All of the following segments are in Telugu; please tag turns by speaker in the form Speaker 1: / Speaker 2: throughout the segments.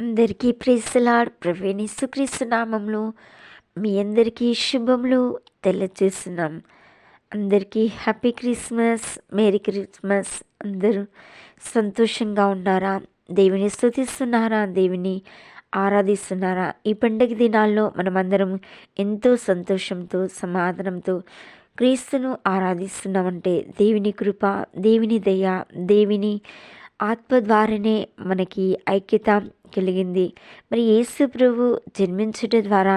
Speaker 1: అందరికీ ప్రేసలాడ్ ప్రవీణి సుక్రీస్తు నామంలో మీ అందరికీ శుభములు తెలియజేస్తున్నాం. అందరికీ హ్యాపీ క్రిస్మస్ మేరీ క్రిస్మస్. అందరూ సంతోషంగా ఉన్నారా? దేవుని స్థుతిస్తున్నారా దేవుని ఆరాధిస్తున్నారా? ఈ పండగ దినాల్లో మనమందరం ఎంతో సంతోషంతో సమాధానంతో క్రీస్తును ఆరాధిస్తున్నామంటే దేవుని కృప దేవుని దయ దేవుని ఆత్మ ద్వారానే మనకి ఐక్యత కలిగింది. మరి యేసు ప్రభు జన్మించుట ద్వారా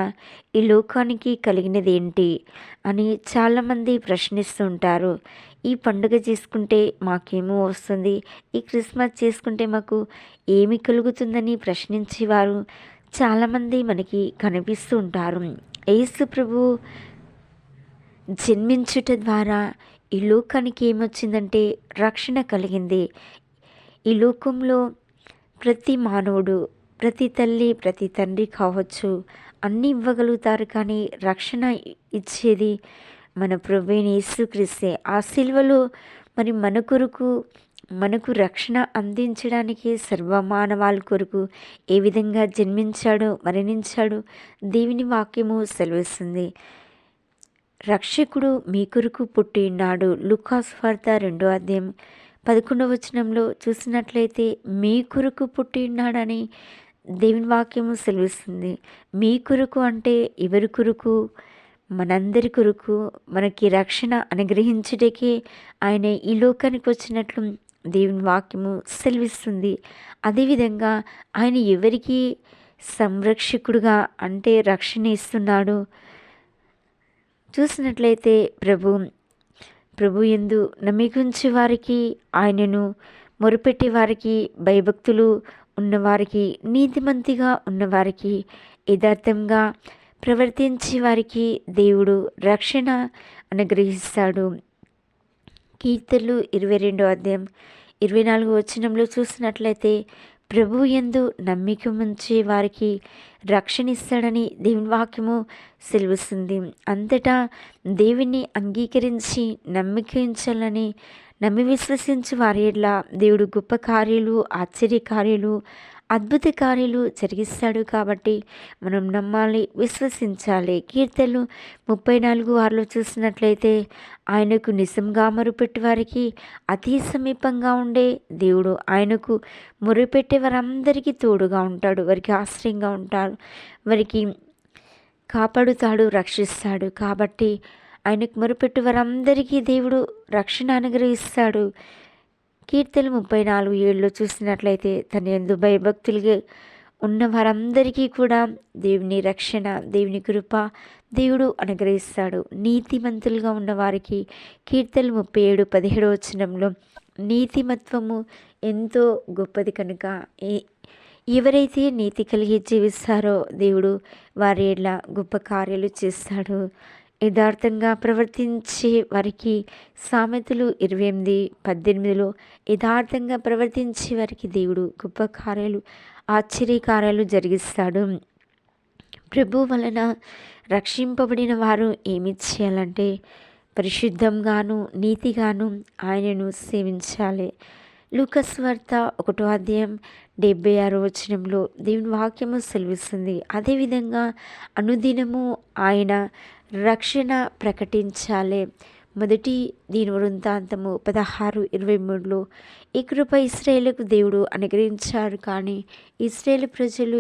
Speaker 1: ఈ లోకానికి కలిగినది ఏంటి అని చాలామంది ప్రశ్నిస్తూ ఉంటారు. ఈ పండుగ చేసుకుంటే మాకేమో వస్తుంది? ఈ క్రిస్మస్ చేసుకుంటే మాకు ఏమి కలుగుతుందని ప్రశ్నించేవారు చాలామంది మనకి కనిపిస్తూ ఉంటారు. యేసు ప్రభు జన్మించుట ద్వారా ఈ లోకానికి ఏమొచ్చిందంటే రక్షణ కలిగింది. ఈ లోకంలో ప్రతి మానవుడు ప్రతి తల్లి ప్రతి తండ్రి కావచ్చు అన్నీ ఇవ్వగలుగుతారు కానీ రక్షణ ఇచ్చేది మన ప్రవేణ యేసుక్రీస్తే. ఆ సిల్వలో మరి మన కొరకు మనకు రక్షణ అందించడానికి సర్వమానవాళ్ళ కొరకు ఏ విధంగా జన్మించాడో మరణించాడో దేవుని వాక్యము సెలవిస్తుంది. రక్షకుడు మీ కొరకు పుట్టినాడు. లుకాస్ వార్త రెండో అధ్యాయం పదకొండవ వచనంలో చూసినట్లయితే మీ కొరకు పుట్టినాడని దేవుని వాక్యము సెలవిస్తుంది. మీ కొరకు అంటే ఎవరి కొరకు? మనందరి కొరకు. మనకి రక్షణ అనుగ్రహించడానికి ఆయన ఈ లోకానికి వచ్చినట్లు దేవుని వాక్యము సెలవిస్తుంది. అదేవిధంగా ఆయన ఎవరికి సంరక్షకుడుగా అంటే రక్షణ ఇస్తున్నాడు? చూసినట్లయితే ప్రభు ప్రభు ఎందు నమ్మికుంచి వారికి ఆయనను మొరుపెట్టి వారికి భయభక్తులు ఉన్నవారికి నీతిమంతిగా ఉన్నవారికి యథార్థంగా ప్రవర్తించే వారికి దేవుడు రక్షణ అనుగ్రహిస్తాడు. కీర్తనలు ఇరవై రెండో అధ్యాయం ఇరవై నాలుగు వచనంలో చూసినట్లయితే ప్రభు ఎందు నమ్మిక ఉంచే వారికి రక్షణ ఇస్తాడని దేవుని వాక్యము సెలవుస్తుంది. అంతటా దేవుని అంగీకరించి నమ్మికించాలని నమ్మి విశ్వసించి వారి దేవుడు గొప్ప కార్యాలు ఆశ్చర్య కార్యాలు అద్భుత కార్యాలు జరిగిస్తాడు కాబట్టి మనం నమ్మాలి విశ్వసించాలి. కీర్తనలు ముప్పై నాలుగు వారిలో చూసినట్లయితే ఆయనకు నిజంగా మొరుపెట్టి వారికి అతి సమీపంగా ఉండే దేవుడు. ఆయనకు మొరుపెట్టే వారందరికీ తోడుగా ఉంటాడు వారికి ఆశ్రయంగా ఉంటాడు వారికి కాపాడుతాడు రక్షిస్తాడు. కాబట్టి ఆయనకు మొరుపెట్టు వారందరికీ దేవుడు రక్షణ అనుగ్రహిస్తాడు. కీర్తన ముప్పై నాలుగు ఏళ్ళు చూసినట్లయితే తన ఎందు భయభక్తులుగా ఉన్న వారందరికీ కూడా దేవుని రక్షణ దేవుని కృప దేవుడు అనుగ్రహిస్తాడు. నీతిమంతులుగా ఉన్న వారికి ముప్పై ఏడు పదిహేడు వచనంలో నీతిమత్వము ఎంతో గొప్పది కనుక ఎవరైతే నీతి కలిగి జీవిస్తారో దేవుడు వారి గొప్ప కార్యాలు చేస్తాడు. యథార్థంగా ప్రవర్తించే వారికి సామెతలు ఇరవై ఎనిమిది పద్దెనిమిదిలో యథార్థంగా ప్రవర్తించే వారికి దేవుడు గొప్ప కార్యాలు ఆశ్చర్య కార్యాలు జరిగిస్తాడు. ప్రభు వలన రక్షింపబడిన వారు ఏమి చేయాలంటే పరిశుద్ధంగాను నీతిగాను ఆయనను సేవించాలి. వార్త ఒకటో అధ్యాయం డెబ్బై ఆరో వచనంలో దేవుని వాక్యము సెలవిస్తుంది. అదేవిధంగా అనుదినము ఆయన రక్షణ ప్రకటించాలి. మొదటి దీని వృంతాంతము పదహారు ఇరవై మూడులో ఈ కృప ఇస్రాయేల్కు దేవుడు అనుగ్రహించాడు కానీ ఇస్రాయేల్ ప్రజలు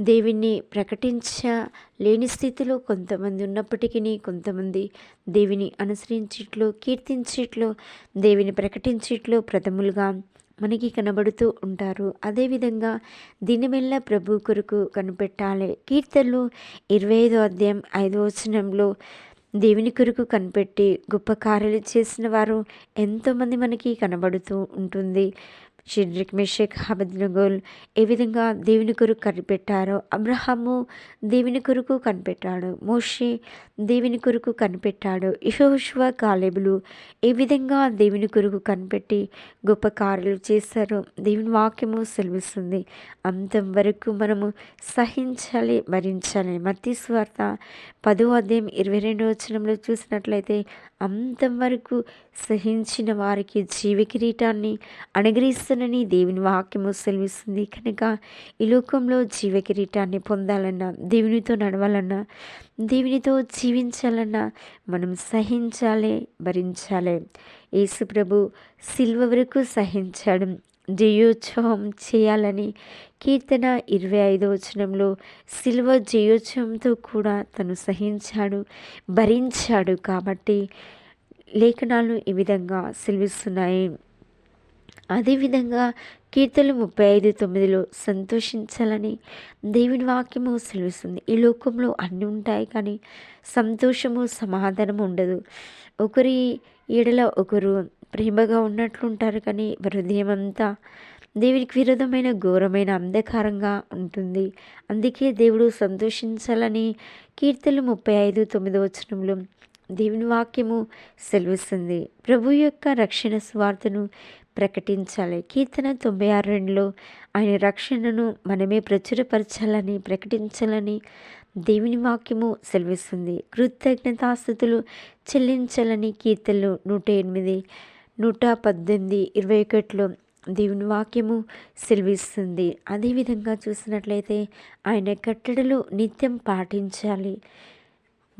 Speaker 1: దేవిని ప్రకటించలేని స్థితిలో కొంతమంది ఉన్నప్పటికీ కొంతమంది దేవిని అనుసరించిట్లో కీర్తించిట్లో దేవిని ప్రకటించిట్లో ప్రథములుగా మనకి కనబడుతూ ఉంటారు. అదేవిధంగా దినమెల్ల ప్రభు కొరకు కనిపెట్టాలి. కీర్తనలు ఇరవై ఐదో అధ్యాయం ఐదో వచనంలో దేవుని కొరకు కనిపెట్టి గొప్ప కార్యాలు చేసిన వారు ఎంతోమంది మనకి కనబడుతూ ఉంటుంది. షిడ్రిక్ మిషక్ హబద్నగోల్ ఏ విధంగా దేవుని కొరకు కనిపెట్టారో అబ్రహము దేవుని కొరకు కనిపెట్టాడు మోషే దేవుని కొరకు కనిపెట్టాడు ఇహోష్వ కాలేబులు ఏ విధంగా దేవుని కొరకు కనిపెట్టి గొప్ప కార్యాలు చేశారో దేవుని వాక్యము సెలవిస్తుంది. అంతం వరకు మనము సహించాలి భరించాలి మత్తి స్వార్థ పదో అధ్యాయం ఇరవై రెండో వచనంలో చూసినట్లయితే అంతవరకు సహించిన వారికి జీవ కిరీటాన్ని అనుగ్రహిస్తాడు దేవుని వాక్యము సెలవిస్తుంది. కనుక ఈ లోకంలో జీవ కిరీటాన్ని పొందాలన్నా దేవునితో నడవాలన్నా దేవునితో జీవించాలన్నా మనం సహించాలి భరించాలి. యేసు ప్రభు సిల్వ వరకు సహించాడు. జయోత్సవం చేయాలని కీర్తన ఇరవై ఐదో వచనంలో సిల్వ జయోత్సవంతో కూడా తను సహించాడు భరించాడు కాబట్టి లేఖనాలు ఈ విధంగా సెలవిస్తున్నాయి. అదేవిధంగా కీర్తనలు ముప్పై ఐదు తొమ్మిదిలో సంతోషించాలని దేవుని వాక్యము సెలవిస్తుంది. ఈ లోకంలో అన్నీ ఉంటాయి కానీ సంతోషము సమాధానము ఉండదు. ఒకరి ఈడల ఒకరు ప్రేమగా ఉన్నట్లుంటారు కానీ హృదయం అంతా దేవునికి విరోధమైన ఘోరమైన అంధకారంగా ఉంటుంది. అందుకే దేవుడు సంతోషించాలని కీర్తనలు ముప్పై ఐదు తొమ్మిదో వచనంలో దేవుని వాక్యము సెలవిస్తుంది. ప్రభు యొక్క రక్షణ స్వార్థను ప్రకటించాలి. కీర్తన తొంభై ఆరు రెండులో ఆయన రక్షణను మనమే ప్రచురపరచాలని ప్రకటించాలని దేవుని వాక్యము సెలవిస్తుంది. కృతజ్ఞతాస్థుతులు చెల్లించాలని కీర్తనలు నూట ఎనిమిది నూట పద్దెనిమిది ఇరవై ఒకటిలో దేవుని వాక్యము సెలవిస్తుంది. అదేవిధంగా చూసినట్లయితే ఆయన కట్టడలు నిత్యం పాటించాలి.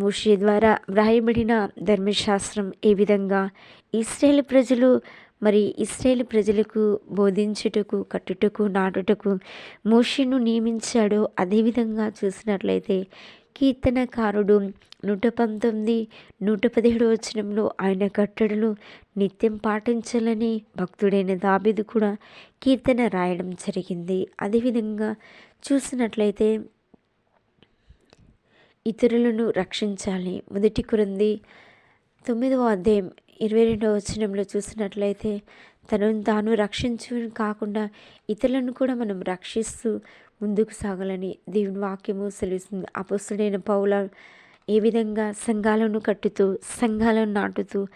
Speaker 1: మోషే ద్వారా వ్రాయబడిన ధర్మశాస్త్రం ఏ విధంగా ఇస్రాయేల్ ప్రజలు మరి ఇస్రాయేల్ ప్రజలకు బోధించుటకు కట్టుటకు నాటుటకు మోషిను నియమించాడో అదేవిధంగా చూసినట్లయితే కీర్తనకారుడు. నూట పంతొమ్మిది నూట పదిహేడు వచనంలో ఆయన కట్టడలు నిత్యం పాటించాలని భక్తుడైన దాబిదు కూడా కీర్తన రాయడం జరిగింది. అదేవిధంగా చూసినట్లయితే ఇతరులను రక్షించాలి. మొదటి కురంది తొమ్మిదవ అధ్యాయం ఇరవై రెండవ వచనంలో చూసినట్లయితే తనను తాను రక్షించు కాకుండా ఇతరులను కూడా మనం రక్షిస్తూ ముందుకు సాగాలని దేవుని వాక్యము సెలవిస్తుంది. అపస్తుడైన పౌల ఏ విధంగా సంఘాలను కట్టుతూ సంఘాలను నాటుతూ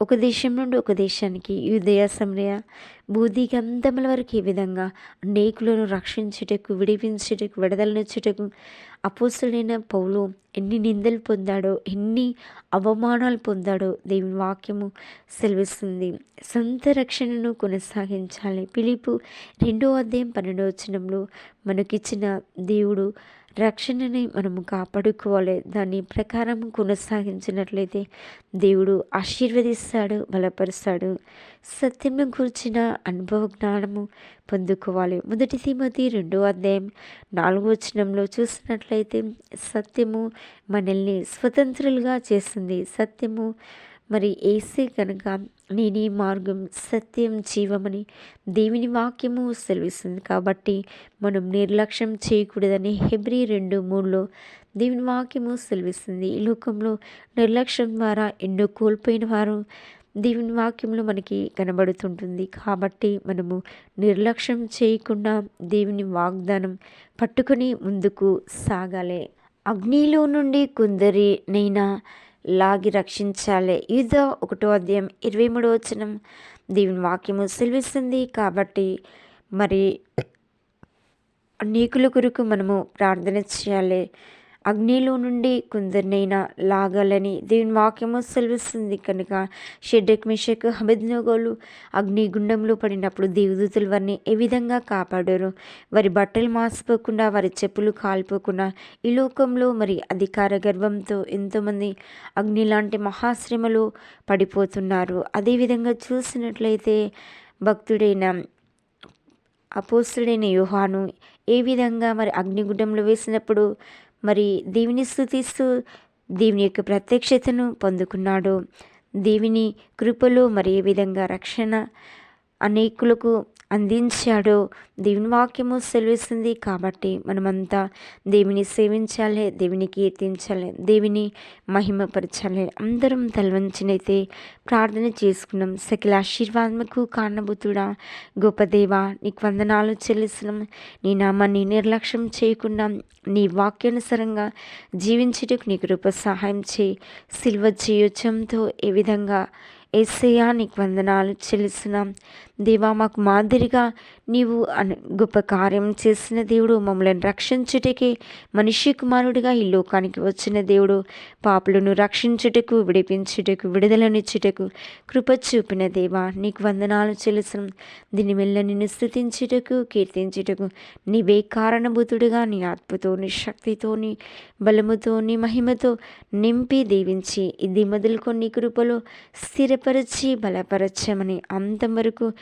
Speaker 1: ఒక దేశం నుండి ఒక దేశానికి యుదయ సమయ బూదిగంధముల వరకు ఈ విధంగా అనేకులను రక్షించుటకు విడిపించుటకు విడదలనిచ్చుటకు అపోసులైన పౌలు ఎన్ని నిందలు పొందాడో ఎన్ని అవమానాలు పొందాడో దేవుని వాక్యము సెలవిస్తుంది. సొంత రక్షణను కొనసాగించాలి. పిలుపు రెండో అధ్యాయం పన్నెండో వచనంలో మనకిచ్చిన దేవుడు రక్షణని మనము కాపాడుకోవాలి. దాని ప్రకారం కొనసాగించినట్లయితే దేవుడు ఆశీర్వదిస్తాడు బలపరుస్తాడు. సత్యము కూర్చిన అనుభవ జ్ఞానము పొందుకోవాలి. మొదటి తిమతి రెండో అధ్యాయం నాలుగో వచనంలో చూసినట్లయితే సత్యము మనల్ని స్వతంత్రులుగా చేస్తుంది. సత్యము మరి ఏసే కనుక నేనే మార్గం సత్యం జీవమని దేవుని వాక్యము సెలవిస్తుంది. కాబట్టి మనం నిర్లక్ష్యం చేయకూడదని హెబ్రి రెండు మూడులో దేవుని వాక్యము సెలవిస్తుంది. ఈ లోకంలో నిర్లక్ష్యం ద్వారా ఎన్నో కోల్పోయిన వారు దేవుని వాక్యంలో మనకి కనబడుతుంటుంది. కాబట్టి మనము నిర్లక్ష్యం చేయకుండా దేవుని వాగ్దానం పట్టుకొని ముందుకు సాగాలి. అగ్నిలో నుండి కొందరి నైనా లాగి రక్షించాలి. యుద్ధ ఒకటో అధ్యాయం ఇరవై మూడో వచనం. దేవుని వాక్యము సెలవిస్తుంది కాబట్టి మరి నీకుల కొరకు మనము ప్రార్థన చేయాలి. అగ్నిలో నుండి కొందరినైనా లాగాలని దేవుని వాక్యము సెలవిస్తుంది. కనుక షెడ్డక్ మిషక్ హబద్నోగోలు అగ్నిగుండంలో పడినప్పుడు దేవదూతులు వారిని ఏ విధంగా కాపాడారు? వారి బట్టలు మాసిపోకుండా వారి చెప్పులు కాలిపోకుండా ఈ లోకంలో మరి అధికార గర్వంతో ఎంతోమంది అగ్ని లాంటి మహాశ్రమలు పడిపోతున్నారు. అదేవిధంగా చూసినట్లయితే భక్తుడైన అపోస్తుడైన యోహాను ఏ విధంగా మరి అగ్నిగుండంలో వేసినప్పుడు మరి దేవుని స్థుతిస్తూ దేవుని యొక్క ప్రత్యక్షతను పొందుకున్నాడు. దేవుని కృపలు మరి ఏ విధంగా రక్షణ అనేకులకు అందించాడో. దేవుని వాక్యము సెలవిస్తుంది కాబట్టి మనమంతా దేవుని సేవించాలి దేవుని కీర్తించాలి దేవుని మహిమపరచాలి. అందరం తలవంచినైతే ప్రార్థన చేసుకున్నాం. సకల ఆశీర్వాదముకు కారణభూతుడా గొప్ప దేవ నీకు వందనాలు చెల్లిస్తున్నాం. నీ నామాన్ని నిర్లక్ష్యం చేయకుండా నీ వాక్యానుసరంగా జీవించుటకు నీ కృప సహాయం చేయి. సిల్వ చేయొచ్చంతో ఏ విధంగా ఏసయ్యా నీకు వందనాలు చెల్లిస్తున్నాం. దేవా మాకు మాదిరిగా నీవు గొప్ప కార్యం చేసిన దేవుడు మమ్మల్ని రక్షించుటకే మనిషి కుమారుడిగా ఈ లోకానికి వచ్చిన దేవుడు. పాపులను రక్షించుటకు విడిపించుటకు విడుదలనిచ్చుటకు కృప చూపిన దేవా నీకు వందనాలు చెల్లిసం దీని మెల్ల నిన్ను స్థుతించుటకు కీర్తించుటకు నీవే కారణభూతుడిగా నీ ఆత్మతో నీ శక్తితో నీ బలముతో నీ మహిమతో నింపి దీవించి ఇది మొదలుకొని కృపలో స్థిరపరచి బలపరచమని అంతవరకు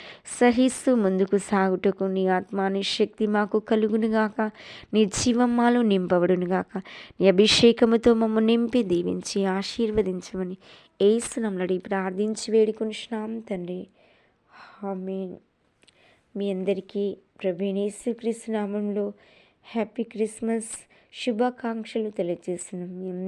Speaker 1: సహిస్తూ ముందుకు సాగుటకు నీ ఆత్మాని శక్తి మాకు కలుగునుగాక. నీ జీవం మాలో నింపబడునుగాక. నీ అభిషేకముతో మమ్మ నింపి దీవించి ఆశీర్వదించమని ఏసునమ్మడి ప్రార్థించి వేడుకొనిష్నాం తండ్రి. ఆమేన్. మీ అందరికీ ప్రవీణేశ్వర కృష్ణ నామంలో హ్యాపీ క్రిస్మస్ శుభాకాంక్షలు తెలియజేస్తున్నాం.